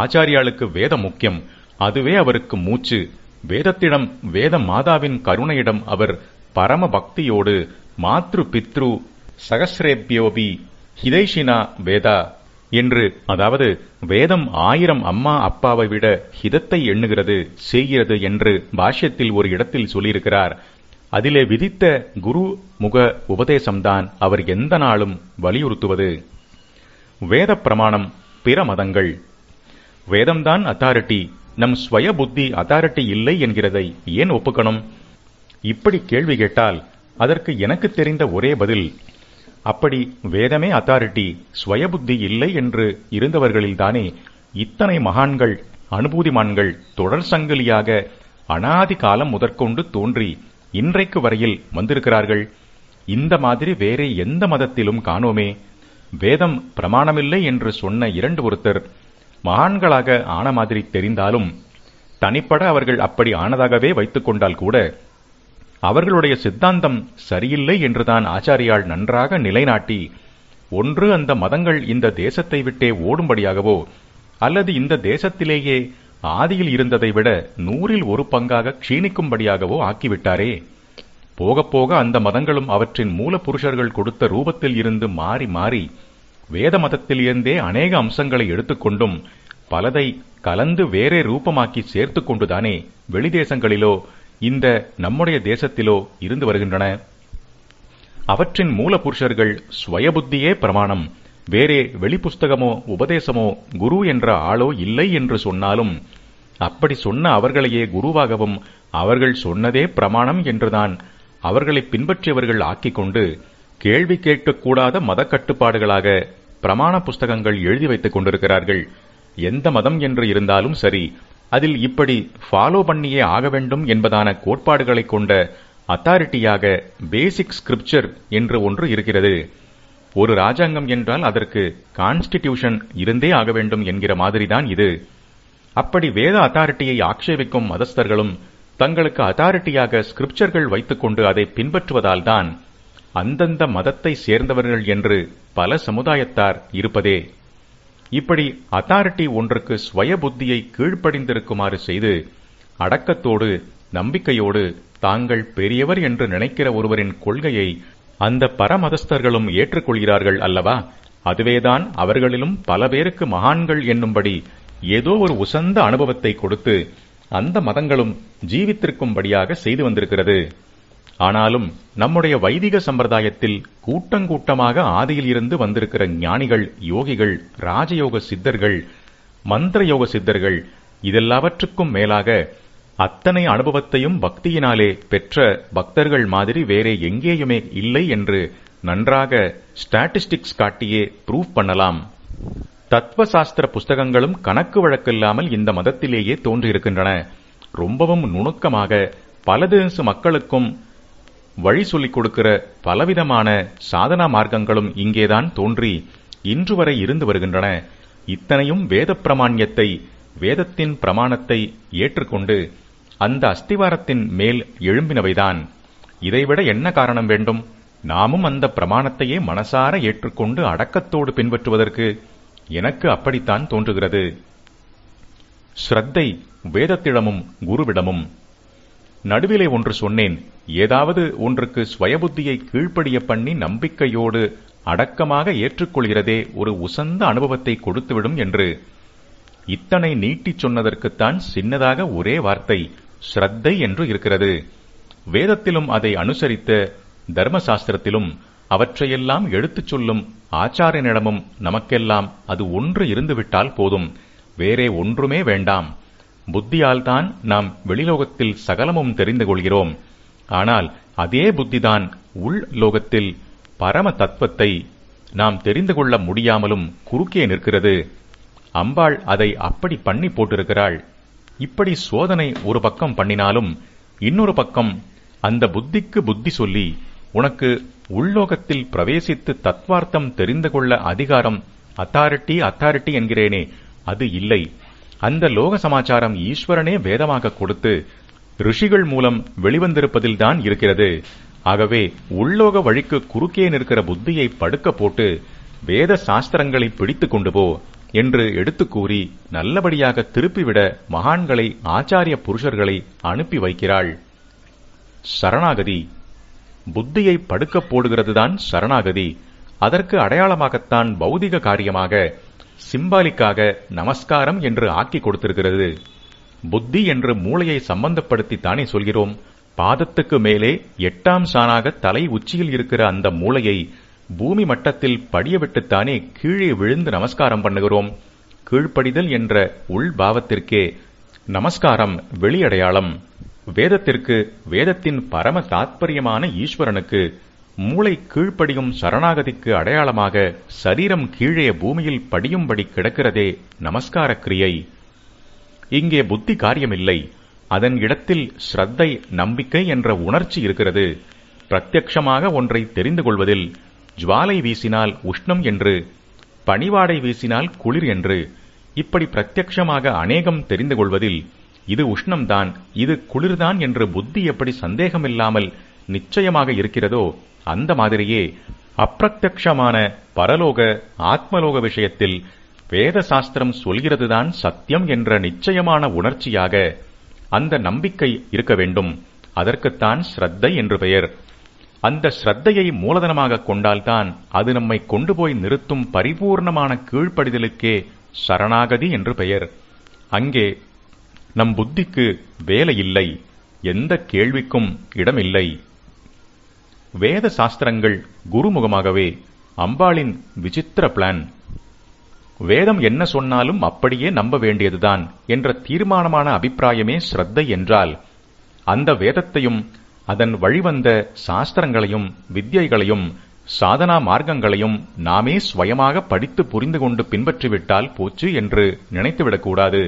ஆச்சாரியாளுக்கு வேதம் முக்கியம். அதுவே அவருக்கு மூச்சு. வேதத்திடம் வேத மாதாவின் கருணையிடம் அவர் பரம பக்தியோடு மாத்ரு பித்ரு சகசிரேபியோபி ஹிதைஷினா வேதா என்று அதாவது வேதம் ஆயிரம் அம்மா அப்பாவை விட ஹிதத்தை எண்ணுகிறது செய்கிறது என்று பாஷ்யத்தில் ஒரு இடத்தில் சொல்லியிருக்கிறார். அதிலே விதித்த குரு முக உபதேசம்தான் அவர் எந்த நாளும் வலியுறுத்துவது. வேத பிரமாணம் பிற மதங்கள் வேதம்தான் அத்தாரிட்டி நம் ஸ்வய புத்தி அத்தாரிட்டி இல்லை என்கிறதை ஏன் ஒப்புக்கணும்? இப்படி கேள்வி கேட்டால் அதற்கு எனக்கு தெரிந்த ஒரே பதில். அப்படி வேதமே அத்தாரிட்டி ஸ்வயபுத்தி இல்லை என்று இருந்தவர்களில்தானே இத்தனை மகான்கள் அனுபூதிமான்கள் தொடர் சங்கிலியாக அனாதி காலம் முதற்கொண்டு தோன்றி இன்றைக்கு வரையில் வந்திருக்கிறார்கள். இந்த மாதிரி வேறே எந்த மதத்திலும் காணோமே. வேதம் பிரமாணமில்லை என்று சொன்ன இரண்டு ஒருத்தர் மகான்களாக ஆன மாதிரி தெரிந்தாலும் தனிப்பட அவர்கள் அப்படி ஆனதாகவே வைத்துக் கொண்டால் கூட அவர்களுடைய சித்தாந்தம் சரியில்லை என்றுதான் ஆச்சாரியால் நன்றாக நிலைநாட்டி ஒன்று அந்த மதங்கள் இந்த தேசத்தை விட்டே ஓடும்படியாகவோ அல்லது இந்த தேசத்திலேயே ஆதியில் இருந்ததை விட நூறில் ஒரு பங்காக க்ஷீணிக்கும்படியாகவோ ஆக்கிவிட்டாரே. போக போக அந்த மதங்களும் அவற்றின் மூல புருஷர்கள் கொடுத்த ரூபத்தில் இருந்து மாறி மாறி வேத மதத்திலிருந்தே அநேக அம்சங்களை எடுத்துக்கொண்டும் பலதை கலந்து வேறே ரூபமாக்கி சேர்த்து கொண்டுதானே வெளிதேசங்களிலோ இந்த நம்முடைய தேசத்திலோ இருந்து வருகின்றன. அவற்றின் மூல புருஷர்கள் ஸ்வயபுத்தியே பிரமாணம். வேறே வெளிப்புஸ்தகமோ உபதேசமோ குரு என்ற ஆளோ இல்லை என்று சொன்னாலும் அப்படி சொன்ன அவர்களையே குருவாகவும் அவர்கள் சொன்னதே பிரமாணம் என்றுதான் அவர்களை பின்பற்றியவர்கள் ஆக்கிக் கொண்டு கேள்வி கேட்கக்கூடாத மத கட்டுப்பாடுகளாக பிரமாண புஸ்தகங்கள் எழுதி வைத்துக் கொண்டிருக்கிறார்கள். எந்த மதம் என்று இருந்தாலும் சரி அதில் இப்படி ஃபாலோ பண்ணியே ஆக வேண்டும் என்பதான கோட்பாடுகளை கொண்ட அத்தாரிட்டியாக பேசிக் ஸ்கிரிப்சர் என்று ஒன்று இருக்கிறது. ஒரு ராஜாங்கம் என்றால் அதற்கு கான்ஸ்டிடியூஷன் இருந்தே ஆக வேண்டும் என்கிற மாதிரிதான் இது. அப்படி வேத அத்தாரிட்டியை ஆட்சேபிக்கும் மதஸ்தர்களும் தங்களுக்கு அத்தாரிட்டியாக ஸ்கிரிப்சர்கள் வைத்துக்கொண்டு அதை பின்பற்றுவதால் தான் அந்தந்த மதத்தை சேர்ந்தவர்கள் என்று பல சமுதாயத்தார் இருப்பதே. இப்படி அத்தாரிட்டி ஒன்றுக்கு ஸ்வய புத்தியை கீழ்ப்படிந்திருக்குமாறு செய்து அடக்கத்தோடு நம்பிக்கையோடு தாங்கள் பெரியவர் என்று நினைக்கிற ஒருவரின் கொள்கையை அந்த பரமதஸ்தர்களும் ஏற்றுக்கொள்கிறார்கள் அல்லவா? அதுவேதான் அவர்களிலும் பல பேருக்கு மகான்கள் என்னும்படி ஏதோ ஒரு உசந்த அனுபவத்தை கொடுத்து அந்த மதங்களும் ஜீவித்திருக்கும்படியாக செய்து வந்திருக்கிறது. ஆனாலும் நம்முடைய வைதிக சம்பிரதாயத்தில் கூட்டங்கூட்டமாக ஆதியில் இருந்து வந்திருக்கிற ஞானிகள் யோகிகள் ராஜயோக சித்தர்கள் மந்திர யோக சித்தர்கள் இதெல்லாவற்றுக்கும் மேலாக அத்தனை அனுபவத்தையும் பக்தியினாலே பெற்ற பக்தர்கள் மாதிரி வேறே எங்கேயுமே இல்லை என்று நன்றாக ஸ்டாட்டிஸ்டிக்ஸ் காட்டியே ப்ரூவ் பண்ணலாம். தத்துவ சாஸ்திர புஸ்தகங்களும் கணக்கு வழக்கில்லாமல் இந்த மதத்திலேயே தோன்றியிருக்கின்றன. ரொம்பவும் நுணுக்கமாக பல தேச மக்களுக்கும் வழி சொல்லிக் கொடுக்கிற பலவிதமான சாதனா மார்க்கங்களும் இங்கேதான் தோன்றி இன்று வரை இருந்து வருகின்றன. இத்தனையும் வேத பிரமாண்யத்தை வேதத்தின் பிரமாணத்தை ஏற்றுக்கொண்டு அந்த அஸ்திவாரத்தின் மேல் எழும்பினவைதான். இதைவிட என்ன காரணம் வேண்டும்? நாமும் அந்த பிரமாணத்தையே மனசார ஏற்றுக்கொண்டு அடக்கத்தோடு பின்பற்றுவதற்கு எனக்கு அப்படித்தான் தோன்றுகிறது. ஸ்ரத்தை வேதத்திடமும் குருவிடமும் நடுவிலே ஒன்று சொன்னேன். ஏதாவது ஒன்றுக்கு ஸ்வயபுத்தியை கீழ்ப்படிய பண்ணி நம்பிக்கையோடு அடக்கமாக ஏற்றுக்கொள்கிறதே ஒரு உசந்த அனுபவத்தை கொடுத்துவிடும் என்று. இத்தனை நீட்டிச் சொன்னதற்குத்தான் சின்னதாக ஒரே வார்த்தை ஸ்ரத்தை என்று இருக்கிறது. வேதத்திலும் அதை அனுசரித்த தர்மசாஸ்திரத்திலும் அவற்றையெல்லாம் எடுத்துச் சொல்லும் ஆச்சாரியனிடமும் நமக்கெல்லாம் அது ஒன்று இருந்துவிட்டால் போதும். வேறே ஒன்றுமே வேண்டாம். புத்தியால்தான் நாம் வெளிலோகத்தில் சகலமும் தெரிந்து கொள்கிறோம். ஆனால் அதே புத்திதான் உள் லோகத்தில் பரம தத்துவத்தை நாம் தெரிந்து கொள்ள முடியாமலும் குறுக்கே நிற்கிறது. அம்பாள் அதை அப்படி பண்ணி போட்டிருக்கிறாள். இப்படி சோதனை ஒரு பக்கம் பண்ணினாலும் இன்னொரு பக்கம் அந்த புத்திக்கு புத்தி சொல்லி உனக்கு உள்லோகத்தில் பிரவேசித்து தத்வார்த்தம் தெரிந்து கொள்ள அதிகாரம் அத்தாரிட்டி அத்தாரிட்டி என்கிறேனே அது இல்லை. அந்த லோக சமாச்சாரம் ஈஸ்வரனே வேதமாக கொடுத்து ரிஷிகள் மூலம் வெளிவந்திருப்பதில்தான் இருக்கிறது. ஆகவே உள்ளோக வழிக்கு குறுக்கே நிற்கிற புத்தியை படுக்க போட்டு வேத சாஸ்திரங்களை பிடித்துக் கொண்டு போ என்று எடுத்து கூறி நல்லபடியாக திருப்பிவிட மகான்களை ஆச்சாரிய புருஷர்களை அனுப்பி வைக்கிறாள். சரணாகதி. புத்தியை படுக்க போடுகிறதுதான் சரணாகதி. அதற்கு அடையாளமாகத்தான் பௌதிக காரியமாக சிம்பாலிக்காக நமஸ்காரம் என்று ஆக்கி கொடுத்திருக்கிறது. புத்தி என்று மூளையை சம்பந்தப்படுத்தி தானே சொல்கிறோம். பாதத்துக்கு மேலே எட்டாம் சாணாக தலை உச்சியில் இருக்கிற அந்த மூளையை பூமி மட்டத்தில் படியவிட்டுத்தானே கீழே விழுந்து நமஸ்காரம் பண்ணுகிறோம். கீழ்ப்படிதல் என்ற உள் பாவத்திற்கே நமஸ்காரம் வெளியடையாளம். வேதத்திற்கு வேதத்தின் பரம தாத்பரியமான ஈஸ்வரனுக்கு மூளை கீழ்ப்படியும் சரணாகதிக்கு அடையாளமாக சரீரம் கீழே பூமியில் படியும்படி கிடக்கிறதே நமஸ்கார கிரியை இங்கே புத்தி காரியமில்லை. அதன் இடத்தில் ஸ்ரத்தை நம்பிக்கை என்ற உணர்ச்சி இருக்கிறது. பிரத்யக்ஷமாக ஒன்றை தெரிந்து கொள்வதில் ஜுவாலை வீசினால் உஷ்ணம் என்று பனிவாடை வீசினால் குளிர் என்று இப்படி பிரத்யக்ஷமாக அநேகம் தெரிந்து கொள்வதில் இது உஷ்ணம்தான் இது குளிர்தான் என்று புத்தி எப்படி சந்தேகமில்லாமல் நிச்சயமாக இருக்கிறதோ அந்த மாதிரியே அப்பிரத்யக்ஷமான பரலோக ஆத்மலோக விஷயத்தில் வேத சாஸ்திரம் சொல்கிறதுதான் சத்தியம் என்ற நிச்சயமான உணர்ச்சியாக அந்த நம்பிக்கை இருக்க வேண்டும். அதற்குத்தான் ஸ்ரத்தை என்று பெயர். அந்த ஸ்ரத்தையை மூலதனமாக கொண்டால்தான் அது நம்மை கொண்டு போய் நிறுத்தும் பரிபூர்ணமான கீழ்ப்படிதலுக்கே சரணாகதி என்று பெயர். அங்கே நம் புத்திக்கு வேலை இல்லை. எந்த கேள்விக்கும் இடமில்லை. வேத சாஸ்திரங்கள் குருமுகமாகவே அம்பாளின் விசித்திர பிளான் வேதம் என்ன சொன்னாலும் அப்படியே நம்ப வேண்டியதுதான் என்ற தீர்மானமான அபிப்பிராயமே ஸ்ரத்தை என்றால் அந்த வேதத்தையும் அதன் வழிவந்த சாஸ்திரங்களையும் வித்யைகளையும் சாதனா மார்க்கங்களையும் நாமே ஸ்வயமாக படித்து புரிந்து கொண்டு பின்பற்றிவிட்டால் போச்சு என்று நினைத்துவிடக்கூடாது.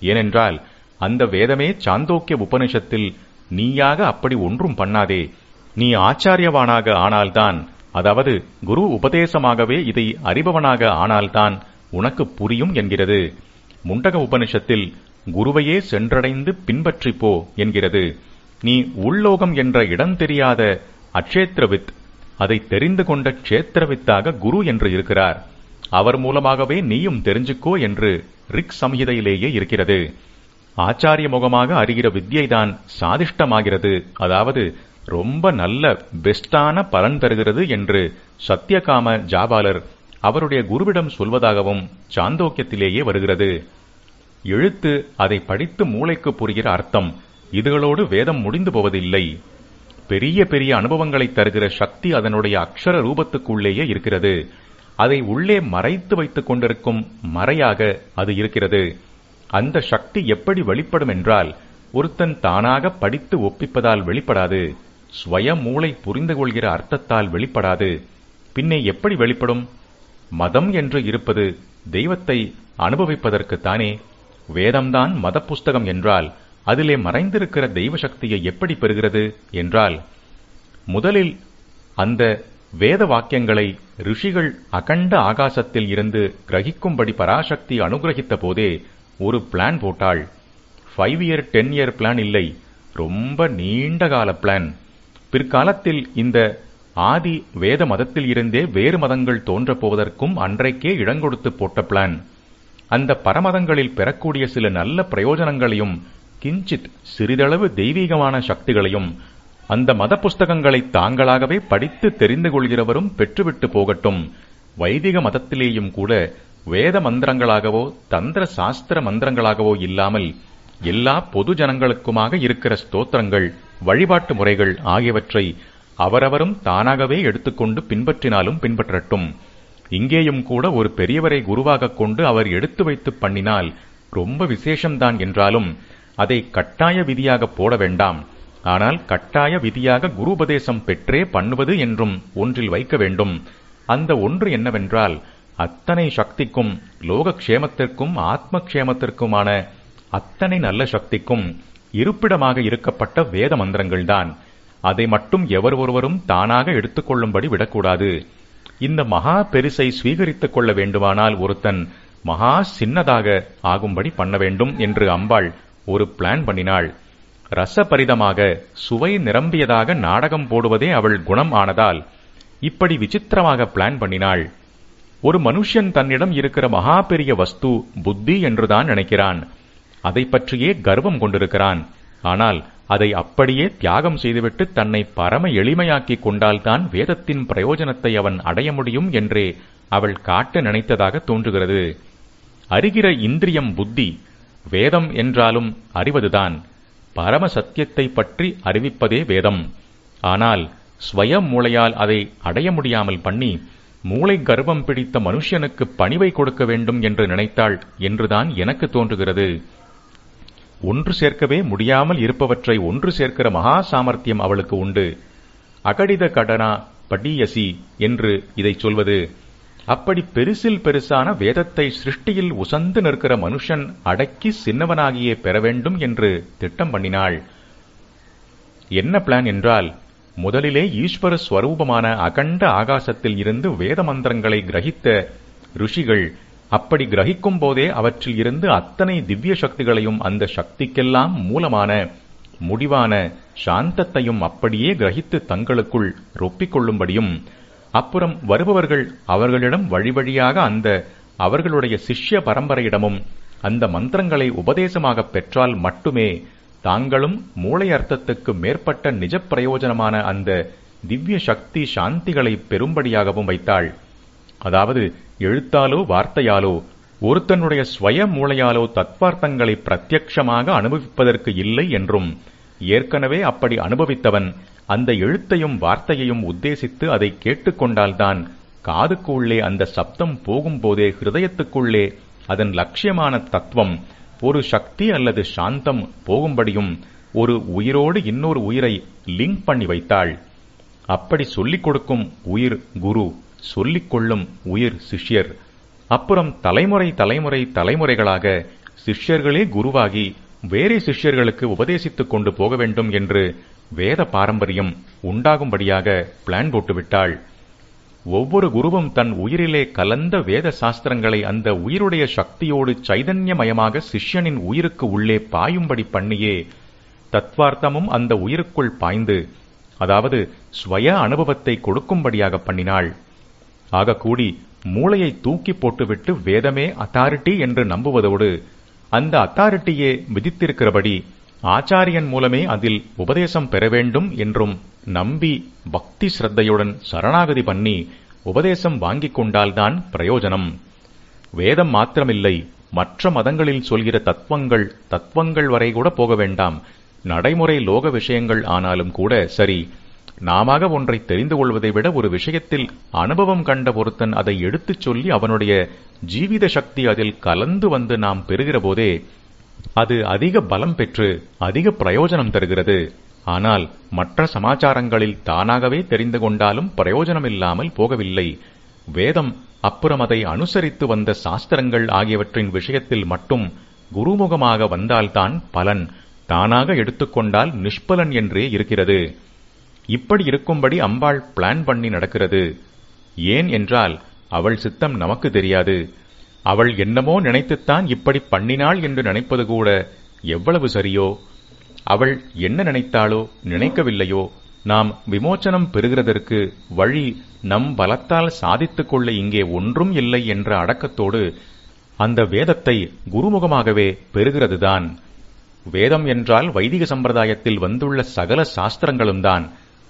ஏனென்றால் அந்த வேதமே சாந்தோக்கிய உபனிஷத்தில் நீயாக அப்படி ஒன்றும் பண்ணாதே. நீ ஆச்சாரியவானாக ஆனால்தான் அதாவது குரு உபதேசமாகவே இதை அறிபவனாக ஆனால்தான் உனக்கு புரியும் என்கிறது. முண்டக உபனிஷத்தில் குருவையே சென்றடைந்து பின்பற்றி போ என்கிறது. நீ உள்ளோகம் என்ற இடம் தெரியாத அக்ஷேத்திரவித் அதை தெரிந்து கொண்ட க்ஷேத்திரவித்தாக குரு என்று இருக்கிறார். அவர் மூலமாகவே நீயும் தெரிஞ்சுக்கோ என்று ரிக் சம்ஹிதையிலேயே இருக்கிறது. ஆச்சாரிய முகமாக அறிகிற வித்யைதான் சாதிஷ்டமாகிறது. அதாவது ரொம்ப நல்ல பெஸ்டான பலன் தருகிறது என்று சத்தியகாம ஜாபாலர் அவருடைய குருவிடம் சொல்வதாகவும் சாந்தோக்கியத்திலேயே வருகிறது. எழுத்து அதை படித்து மூளைக்கு புரிகிற அர்த்தம் இதுகளோடு வேதம் முடிந்து போவதில்லை. பெரிய பெரிய அனுபவங்களை தருகிற சக்தி அதனுடைய அக்ஷர ரூபத்துக்குள்ளேயே இருக்கிறது. அதை உள்ளே மறைத்து வைத்துக் கொண்டிருக்கும் மறையாக அது இருக்கிறது. அந்த சக்தி எப்படி வெளிப்படும் என்றால் ஒருத்தன் தானாக படித்து ஒப்பிப்பதால் வெளிப்படாது. ஸ்வய மூளை புரிந்து கொள்கிற அர்த்தத்தால் வெளிப்படாது. பின்னே எப்படி வெளிப்படும்? மதம் என்று இருப்பது தெய்வத்தை அனுபவிப்பதற்குத்தானே வேதம்தான் மத புஸ்தகம் என்றால் அதிலே மறைந்திருக்கிற தெய்வ சக்தியை எப்படி பெறுகிறது என்றால் முதலில் அந்த வேத வாக்கியங்களை ரிஷிகள் அகண்ட ஆகாசத்தில் இருந்து கிரகிக்கும்படி பராசக்தி அனுகிரகித்த போதே ஒரு பிளான் போட்டாள். Five year ten year plan இல்லை. ரொம்ப நீண்ட கால பிளான் பிற்காலத்தில் இந்த ஆதி வேத மதத்தில் இருந்தே வேறு மதங்கள் தோன்றப் போவதற்கும் அன்றைக்கே இடங்கொடுத்து போட்ட பிளான் அந்த பரமதங்களில் பெறக்கூடிய சில நல்ல பிரயோஜனங்களையும் கிஞ்சித் சிறிதளவு தெய்வீகமான சக்திகளையும் அந்த மத புஸ்தகங்களை தாங்களாகவே படித்து தெரிந்து கொள்கிறவரும் பெற்றுவிட்டு போகட்டும். வைதிக மதத்திலேயும் கூட வேத மந்திரங்களாகவோ தந்திர சாஸ்திர மந்திரங்களாகவோ இல்லாமல் எல்லா பொது ஜனங்களுக்குமாக இருக்கிற ஸ்தோத்திரங்கள் வழிபாட்டு முறைகள் ஆகியவற்றை அவரவரும் தானாகவே எடுத்துக்கொண்டு பின்பற்றினாலும் பின்பற்றட்டும். இங்கேயும் கூட ஒரு பெரியவரை குருவாகக் கொண்டு அவர் எடுத்து வைத்து பண்ணினால் ரொம்ப விசேஷம்தான் என்றாலும் அதை கட்டாய விதியாக போட வேண்டாம். ஆனால் கட்டாய விதியாக குருபதேசம் பெற்றே பண்ணுவது என்றும் ஒன்றில் வைக்க வேண்டும். அந்த ஒன்று என்னவென்றால் அத்தனை சக்திக்கும் லோகக்ஷேமத்திற்கும் ஆத்மக்ஷேமத்திற்குமான அத்தனை நல்ல சக்திக்கும் இருப்பிடமாக இருக்கப்பட்ட வேத மந்திரங்கள்தான். அதை மட்டும் எவர் ஒருவரும் தானாக எடுத்துக்கொள்ளும்படி விடக்கூடாது. இந்த மகா பெருசை ஸ்வீகரித்துக் கொள்ள வேண்டுமானால் ஒருத்தன் மகா சின்னதாக ஆகும்படி பண்ண வேண்டும் என்று அம்பாள் ஒரு பிளான் பண்ணினாள். ரசபரிதமாக சுவை நிரம்பியதாக நாடகம் போடுவதே அவள் குணம் ஆனதால் இப்படி விசித்திரமாக பிளான் பண்ணினாள். ஒரு மனுஷன் தன்னிடம் இருக்கிற மகா பெரிய வஸ்து புத்தி என்றுதான் நினைக்கிறான். அதை பற்றியே கர்வம் கொண்டிருக்கிறான். ஆனால் அதை அப்படியே தியாகம் செய்துவிட்டு தன்னை பரம எளிமையாக்கிக் கொண்டால்தான் வேதத்தின் பிரயோஜனத்தை அவன் அடைய முடியும் என்றே அவள் காட்ட நினைத்ததாக தோன்றுகிறது. அறிகிற இந்திரியம் புத்தி வேதம் என்றாலும் அறிவதுதான். பரம சத்தியத்தை பற்றி அறிவிப்பதே வேதம். ஆனால் ஸ்வயம் மூளையால் அதை அடைய முடியாமல் பண்ணி மூளை கர்வம் பிடித்த மனுஷனுக்கு பணிவை கொடுக்க வேண்டும் என்று நினைத்தாள் என்றுதான் எனக்கு தோன்றுகிறது. ஒன்று சேர்க்கவே முடியாமல் இருப்பவற்றை ஒன்று சேர்க்கிற மகா சாமர்த்தியம் அவளுக்கு உண்டு. அகடித கடனா படியசி என்று இதை சொல்வது. அப்படி பெருசில் பெருசான வேதத்தை சிருஷ்டியில் உசந்து நிற்கிற மனுஷன் அடக்கி சின்னவனாகியே பெற வேண்டும் என்று திட்டம் பண்ணினாள். என்ன பிளான் என்றால் முதலிலே ஈஸ்வர ஸ்வரூபமான அகண்ட ஆகாசத்தில் இருந்து வேத மந்திரங்களை கிரகித்த ருஷிகள் அப்படி கிரகிக்கும் போதே அவற்றில் இருந்து அத்தனை திவ்ய சக்திகளையும் அந்த சக்திக்கெல்லாம் மூலமான முடிவான சாந்தத்தையும் அப்படியே கிரகித்து தங்களுக்குள் ரொப்பிக் கொள்ளும்படியும் அப்புறம் வருபவர்கள் அவர்களிடம் வழி வழியாக அந்த அவர்களுடைய சிஷ்ய பரம்பரையிடமும் அந்த மந்திரங்களை உபதேசமாக பெற்றால் மட்டுமே தாங்களும் மூளை அர்த்தத்துக்கு மேற்பட்ட நிஜ பிரயோஜனமான அந்த திவ்ய சக்தி சாந்திகளை பெரும்படியாகவும் வைத்தாள். அதாவது எழுத்தாலோ வார்த்தையாலோ ஒருத்தனுடைய ஸ்வய மூளையாலோ தத்வார்த்தங்களை பிரத்யக்ஷமாக அனுபவிப்பதற்கு இல்லை என்றும் ஏற்கனவே அப்படி அனுபவித்தவன் அந்த எழுத்தையும் வார்த்தையையும் உத்தேசித்து அதை கேட்டுக்கொண்டால்தான் காதுக்கு உள்ளே அந்த சப்தம் போகும்போதே ஹிருதயத்துக்குள்ளே அதன் லட்சியமான தத்துவம் ஒரு சக்தி அல்லது சாந்தம் போகும்படியும் ஒரு உயிரோடு இன்னொரு உயிரை லிங்க் பண்ணி வைத்தாள். அப்படி சொல்லிக் கொடுக்கும் உயிர் குரு. சொல்லிக்கொள்ளும் உயிர் சிஷ்யர். அப்புறம் தலைமுறை தலைமுறை தலைமுறைகளாக சிஷ்யர்களே குருவாகி வேறே சிஷ்யர்களுக்கு உபதேசித்துக் கொண்டு போக வேண்டும் என்று வேத பாரம்பரியம் உண்டாகும்படியாக பிளான் போட்டுவிட்டாள். ஒவ்வொரு குருவும் தன் உயிரிலே கலந்த வேத சாஸ்திரங்களை அந்த உயிருடைய சக்தியோடு சைதன்யமயமாக சிஷ்யனின் உயிருக்கு உள்ளே பாயும்படி பண்ணியே தத்வார்த்தமும் அந்த உயிருக்குள் பாய்ந்து அதாவது ஸ்வய அனுபவத்தை கொடுக்கும்படியாக பண்ணினாள். ஆக கூடி மூளையை தூக்கி போட்டுவிட்டு வேதமே அத்தாரிட்டி என்று நம்புவதோடு அந்த அத்தாரிட்டியே விதித்திருக்கிறபடி ஆச்சாரியன் மூலமே அதில் உபதேசம் பெற வேண்டும் என்றும் நம்பி பக்தி ஸ்ரத்தையுடன் சரணாகதி பண்ணி உபதேசம் வாங்கிக் கொண்டால்தான் பிரயோஜனம். வேதம் மாத்திரமில்லை மற்ற மதங்களில் சொல்கிற தத்துவங்கள் தத்துவங்கள் வரை கூட போக வேண்டாம். நடைமுறை லோக விஷயங்கள் ஆனாலும் கூட சரி நாம ஒன்றை தெரிந்து கொள்வதை விட ஒரு விஷயத்தில் அனுபவம் கண்ட ஒருத்தன் அதை எடுத்துச் சொல்லி அவனுடைய ஜீவித சக்தி அதில் கலந்து வந்து நாம் பெறுகிற போதே அது அதிக பலம் பெற்று அதிக பிரயோஜனம் தருகிறது. ஆனால் மற்ற சமாச்சாரங்களில் தானாகவே தெரிந்து கொண்டாலும் பிரயோஜனம் இல்லாமல் போகவில்லை. வேதம் அப்புறம் அதை அனுசரித்து வந்த சாஸ்திரங்கள் ஆகியவற்றின் விஷயத்தில் மட்டும் குருமுகமாக வந்தால்தான் பலன். தானாக எடுத்துக்கொண்டால் நிஷ்பலன் என்றே இருக்கிறது. இப்படி இருக்கும்படி அம்பாள் பிளான் பண்ணி நடக்கிறது. ஏன் என்றால் அவள் சித்தம் நமக்கு தெரியாது. அவள் என்னமோ நினைத்துத்தான் இப்படி பண்ணினாள் என்று நினைப்பது கூட எவ்வளவு சரியோ. அவள் என்ன நினைத்தாளோ நினைக்கவில்லையோ நாம் விமோச்சனம் பெறுகிறதற்கு வழி நம் பலத்தால் சாதித்துக் கொள்ள இங்கே ஒன்றும் இல்லை என்ற அடக்கத்தோடு அந்த வேதத்தை குருமுகமாகவே பெறுகிறதுதான். வேதம் என்றால் வைதிக சம்பிரதாயத்தில் வந்துள்ள சகல சாஸ்திரங்களும் தான்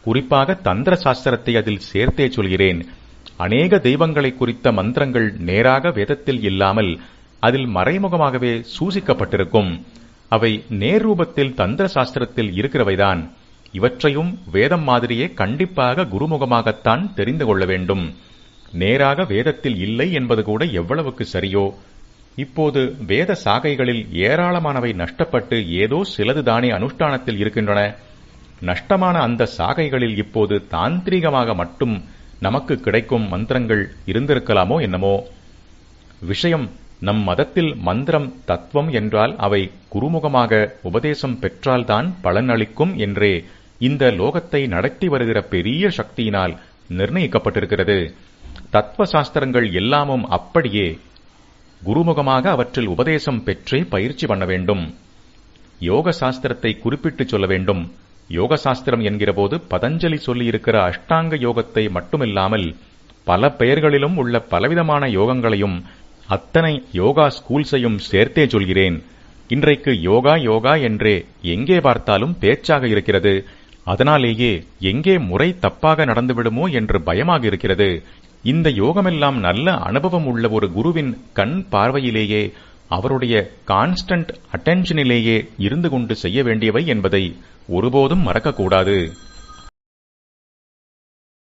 குறிப்பாக தந்திர சாஸ்திரத்தை அதில் சேர்த்தே சொல்கிறேன். அநேக தெய்வங்களை குறித்த மந்திரங்கள் நேராக வேதத்தில் இல்லாமல் அதில் மறைமுகமாகவே சூசிக்கப்பட்டிருக்கும். அவை நேர்ரூபத்தில் தந்திர சாஸ்திரத்தில் இருக்கிறவைதான். இவற்றையும் வேதம் மாதிரியே கண்டிப்பாக குருமுகமாகத்தான் தெரிந்து கொள்ள வேண்டும். நேராக வேதத்தில் இல்லை என்பது கூட எவ்வளவுக்கு சரியோ? இப்போது வேத சாகைகளில் ஏராளமானவை நஷ்டப்பட்டு ஏதோ சிலதுதானே அனுஷ்டானத்தில் இருக்கின்றன. நஷ்டமான அந்த சாகைகளில் இப்போது தாந்திரீகமாக மட்டும் நமக்கு கிடைக்கும் மந்திரங்கள் இருந்திருக்கலாமோ என்னமோ? விஷயம் நம் மதத்தில் மந்திரம் தத்துவம் என்றால் அவை குருமுகமாக உபதேசம் பெற்றால்தான் பலனளிக்கும் என்றே இந்த லோகத்தை நடத்தி வருகிற பெரிய சக்தியினால் நிர்ணயிக்கப்பட்டிருக்கிறது. தத்துவ சாஸ்திரங்கள் எல்லாமும் அப்படியே குருமுகமாக அவற்றில் உபதேசம் பெற்றே பயிற்சி பண்ண வேண்டும். யோக சாஸ்திரத்தை குறிப்பிட்டு சொல்ல வேண்டும். யோக சாஸ்திரம் என்கிற போது பதஞ்சலி சொல்லியிருக்கிற அஷ்டாங்க யோகத்தை மட்டுமில்லாமல் பல பெயர்களிலும் உள்ள பலவிதமான யோகங்களையும் அத்தனை யோகா ஸ்கூல்ஸையும் சேர்த்தே சொல்கிறேன். இன்றைக்கு யோகா யோகா என்றே எங்கே பார்த்தாலும் பேச்சாக இருக்கிறது. அதனாலேயே எங்கே முறை தப்பாக நடந்துவிடுமோ என்று பயமாக இருக்கிறது. இந்த யோகமெல்லாம் நல்ல அனுபவம் உள்ள ஒரு குருவின் கண் பார்வையிலேயே அவருடைய கான்ஸ்டன்ட் அட்டென்ஷனிலேயே இருந்து கொண்டு செய்ய வேண்டியவை என்பதை ஒருபோதும் மறக்கக்கூடாது.